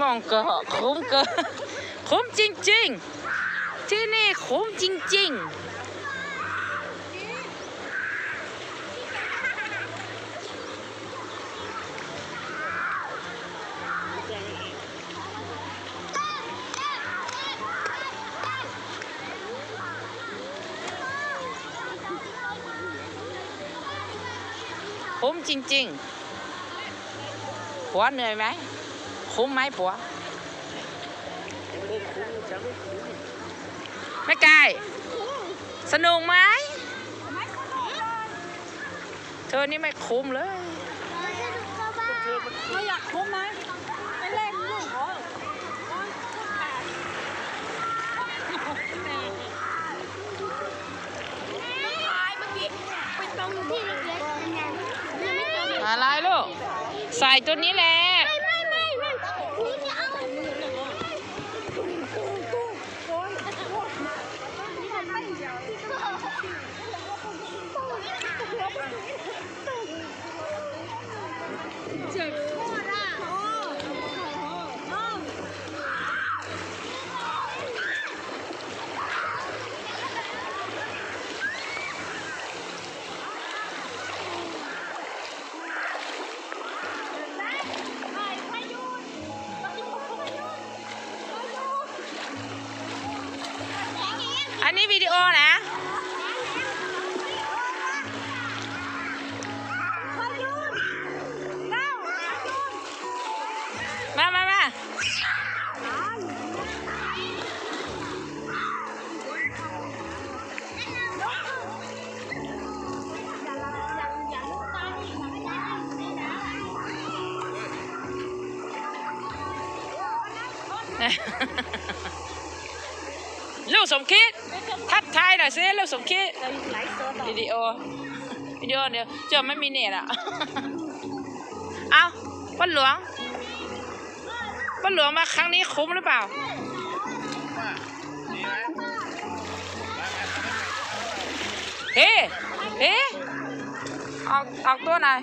มองก็คุ้มกินคุ้มจริง ๆ ที่นี่คุ้มจริง ๆคุ้มจริงๆผัวเหนื่อยไหม คุ้มไหมผัว ไม่ไกลสนุกไหมเธอนี่ไม่คุ้มเลยเราอยากคุ้มไหมไปเล่นลูกเหรอตายเมื่อกี้ไปตรงที่เล็กๆเป็นไงยังไม่ตรงอะไรลูก ใส่ตัวนี้แหละ อันนี้วิดีโอนะมามามา ลูกสมคิด ทักทายหน่อยสิลูกสมคิดดวิดีโอวิดีโอเดียวเจอไม่มีเน็ตอะ เอาป้าหลวงป้าหลวงมาครั้งนี้คุ้มหรือเปล่าเฮ้เฮ้ออกออกตัวหน่อย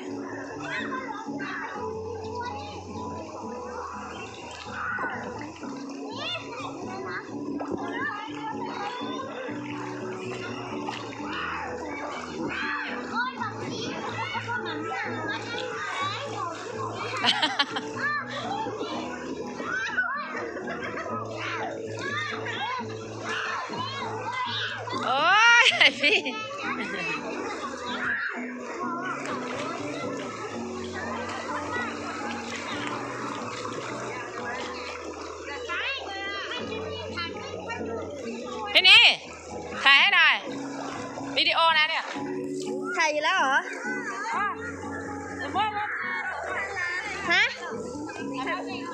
โอ้ยพี่พี่นี่ถ่ายให้หน่อยวิดีโอนะเนี่ย ถ่ายอยู่แล้วเหรอ เ